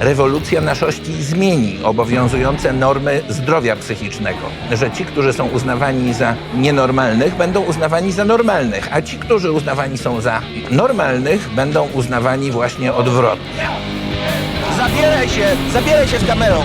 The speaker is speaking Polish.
rewolucja naszości zmieni obowiązujące normy zdrowia psychicznego. Że ci, którzy są uznawani za nienormalnych, będą uznawani za normalnych, a ci, którzy uznawani są za normalnych, będą uznawani właśnie odwrotnie. Zabieraj się, zabieraj się z kamerą.